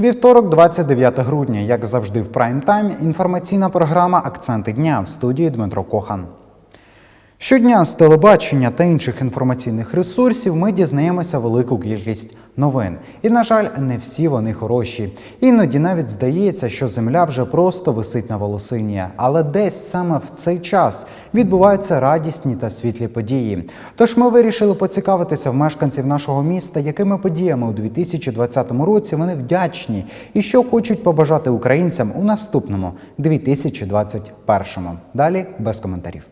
Вівторок, 29 грудня, як завжди, в прайм тайм. Інформаційна програма Акценти дня в студії Дмитро Кохан. Щодня з телебачення та інших інформаційних ресурсів ми дізнаємося велику кількість новин. І, на жаль, не всі вони хороші. Іноді навіть здається, що земля вже просто висить на волосині. Але десь саме в цей час відбуваються радісні та світлі події. Тож ми вирішили поцікавитися в мешканців нашого міста, якими подіями у 2020 році вони вдячні і що хочуть побажати українцям у наступному 2021. Далі без коментарів.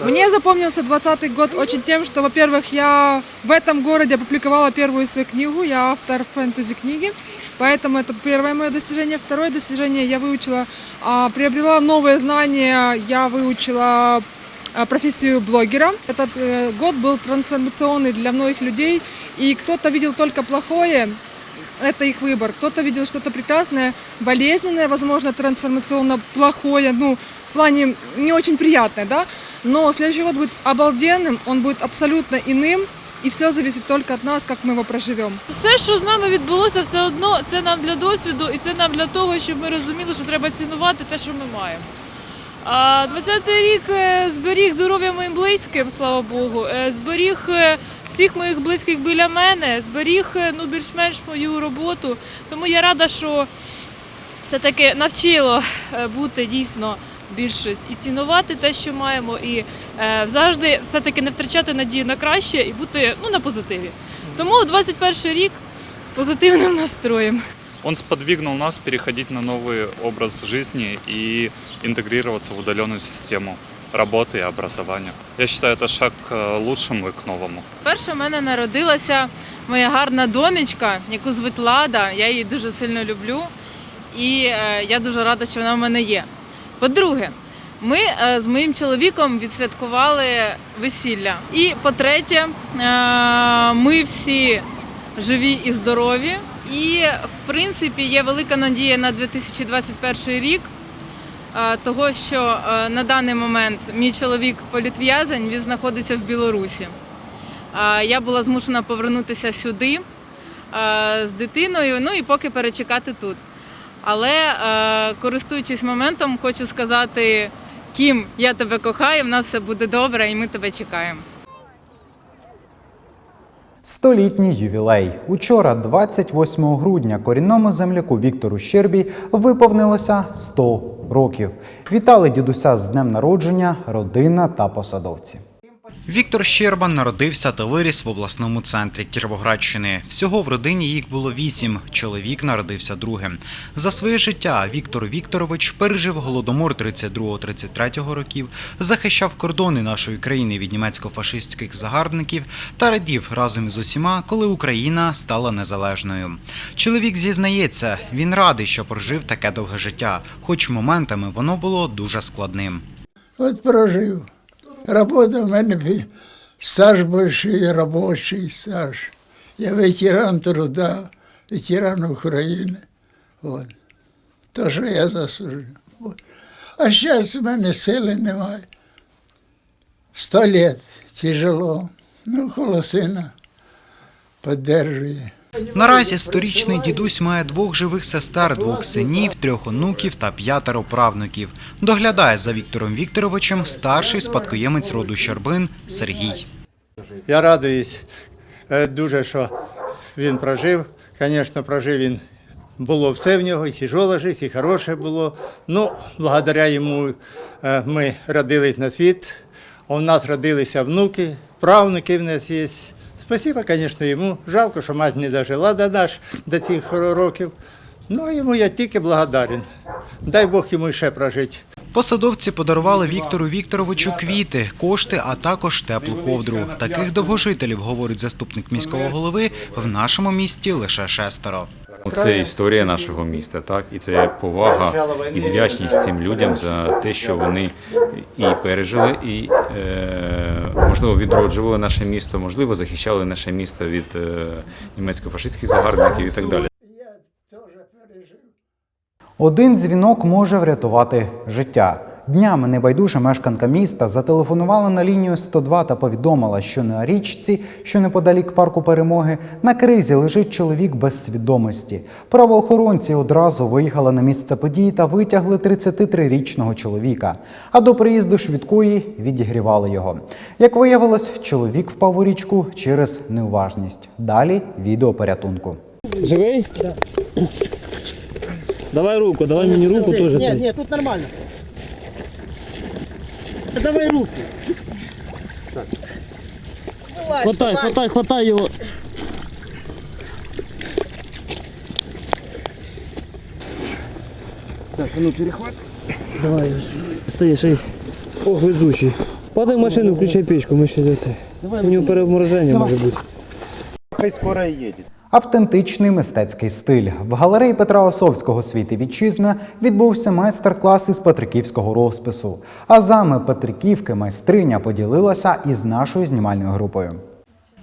Мне запомнился 20 год очень тем, что, во-первых, я в этом городе опубликовала первую свою книгу, я автор фэнтези-книги, поэтому это первое мое достижение. Второе достижение я выучила, а, приобрела новые знания, я выучила а, профессию блогера. Этот э, год был трансформационный для многих людей, и кто-то видел только плохое, это их выбор. Кто-то видел что-то прекрасное, болезненное, возможно, трансформационно плохое, ну, в плане не очень приятное, да, но следующий год будет обалденным, он будет абсолютно иным, и все зависит только от нас, как мы его проживем. Все, що з нами відбулося, все одно це нам для досвіду і це нам для того, щоб ми розуміли, що треба цінувати те, що ми маємо. А 20-й рік е, зберіг здоров'я моїм близьким, слава Богу, е, зберіг е, всіх моїх близьких біля мене, зберіг е, ну, більш-менш мою роботу. Тому я рада, що все-таки навчило е, бути дійсно більше і цінувати те, що маємо, і е, завжди все-таки не втрачати надію на краще і бути ну, на позитиві. Тому 21 рік з позитивним настроєм. Он сподвигнул нас переходить на новый образ жизни и интегрироваться в удаленную систему работы и образования. Я считаю, это шаг к лучшему и к новому. Перше в мене народилася моя гарна донечка, яку звуть Лада. Я її дуже сильно люблю. І е, я дуже рада, що вона в мене є. По-друге, ми е, з моїм чоловіком відсвяткували весілля. І по-третє, е, ми всі живі і здорові. І, в принципі, є велика надія на 2021 рік. е, Того, що на даний момент мій чоловік політв'язень, він знаходиться в Білорусі. Я була змушена повернутися сюди з дитиною, ну і поки перечекати тут. Але е, користуючись моментом, хочу сказати, Кім, я тебе кохаю, в нас все буде добре, і ми тебе чекаємо. Столітній ювілей. Учора, 28 грудня, корінному земляку Віктору Щербій виповнилося 100 років. Вітали дідуся з днем народження, родина та посадовці. Віктор Щербан народився та виріс в обласному центрі Кіровоградщини. Всього в родині їх було вісім. Чоловік народився другим. За своє життя Віктор Вікторович пережив голодомор 32-33 років, захищав кордони нашої країни від німецько-фашистських загарбників та радів разом із усіма, коли Україна стала незалежною. Чоловік зізнається, він радий, що прожив таке довге життя, хоч моментами воно було дуже складним. От прожив. Робота в мене стаж больший, робочий стаж. Я ветеран труда, ветеран України. От. То, що я заслужив. От. А зараз в мене сили немає. Сто лет тяжело. Ну, холосина підтримує. Наразі сторічний дідусь має двох живих сестер, двох синів, трьох онуків та п'ятеро правнуків. Доглядає за Віктором Вікторовичем старший спадкоємець роду Щербин Сергій. Я радуюсь е, дуже, що він прожив. Звісно, прожив він. Було все в нього, і тяжеле життя, і хороше було. Ну, благодаря йому е, ми родились на світ, у нас родилися внуки, правнуки в нас є. Спасибо, звісно, йому. Жалко, що мать не дожила до наш до цих років. Ну, йому я тільки благодарен. Дай Бог йому ще прожити. Посадовці подарували Віктору Вікторовичу квіти, кошти, а також теплу ковдру. Таких довгожителів, говорить заступник міського голови, в нашому місті лише шестеро. Це історія нашого міста, так і це повага і вдячність цим людям за те, що вони і пережили, і е, можливо відроджували наше місто, можливо, захищали наше місто від е, німецько-фашистських загарбників і так далі. Один дзвінок може врятувати життя. Днями небайдужа мешканка міста зателефонувала на лінію 102 та повідомила, що на річці, що неподалік парку перемоги, на кризі лежить чоловік без свідомості. Правоохоронці одразу виїхали на місце події та витягли 33-річного чоловіка. А до приїзду швидкої відігрівали його. Як виявилось, чоловік впав у річку через неуважність. Далі відео порятунку. Живий? Да. Давай руку, давай мені руку теж. Ні, ні, тут нормально. Давай руку. Хватай, хватай, хватай його. Так, а ну перехват. Давай, стоїш, ей. Ох, везучий. Падай в машину, включай печку, ми ще за це. У нього перемороження може бути. Автентичний мистецький стиль в галереї Петра Осовського світи вітчизна відбувся майстер-клас із петриківського розпису. А зами Петриківки майстриня поділилася із нашою знімальною групою.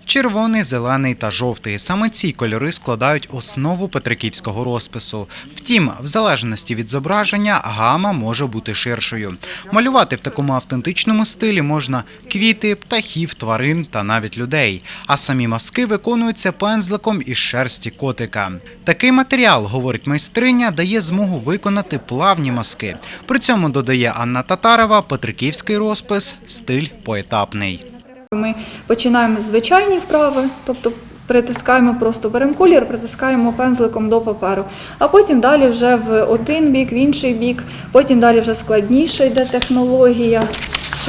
Червоний, зелений та жовтий саме ці кольори складають основу петриківського розпису. Втім, в залежності від зображення гама може бути ширшою. Малювати в такому автентичному стилі можна квіти, птахів, тварин та навіть людей. А самі маски виконуються пензликом із шерсті котика. Такий матеріал, говорить майстриня, дає змогу виконати плавні маски. При цьому додає Анна Татарова, петриківський розпис, стиль поетапний. Ми починаємо звичайні вправи, тобто притискаємо просто беремо колір, притискаємо пензликом до паперу, а потім далі вже в один бік, в інший бік, потім далі вже складніше йде технологія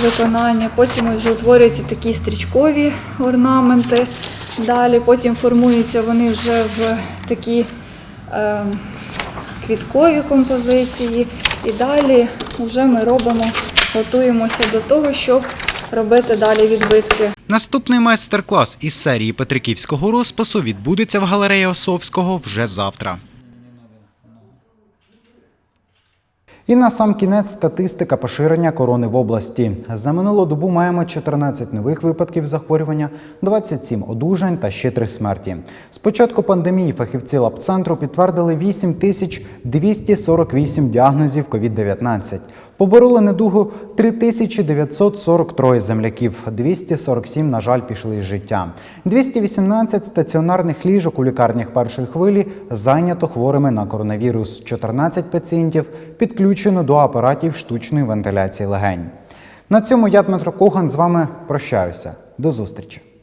виконання, потім вже утворюються такі стрічкові орнаменти, далі потім формуються вони вже в такі е, квіткові композиції, і далі вже ми робимо, готуємося до того, щоб робити далі відбитки. Наступний майстер-клас із серії Петриківського розпису відбудеться в галереї Осовського вже завтра. І на сам кінець статистика поширення корони в області. За минулу добу маємо 14 нових випадків захворювання, 27 одужань та ще 3 смерті. З початку пандемії фахівці лабцентру підтвердили 8248 діагнозів COVID-19. Побороли недугу 3943 земляків, 247, на жаль, пішли із життя. 218 стаціонарних ліжок у лікарнях першої хвилі зайнято хворими на коронавірус. 14 пацієнтів підключено до апаратів штучної вентиляції легень. На цьому я, Дмитро Коган, з вами прощаюся. До зустрічі.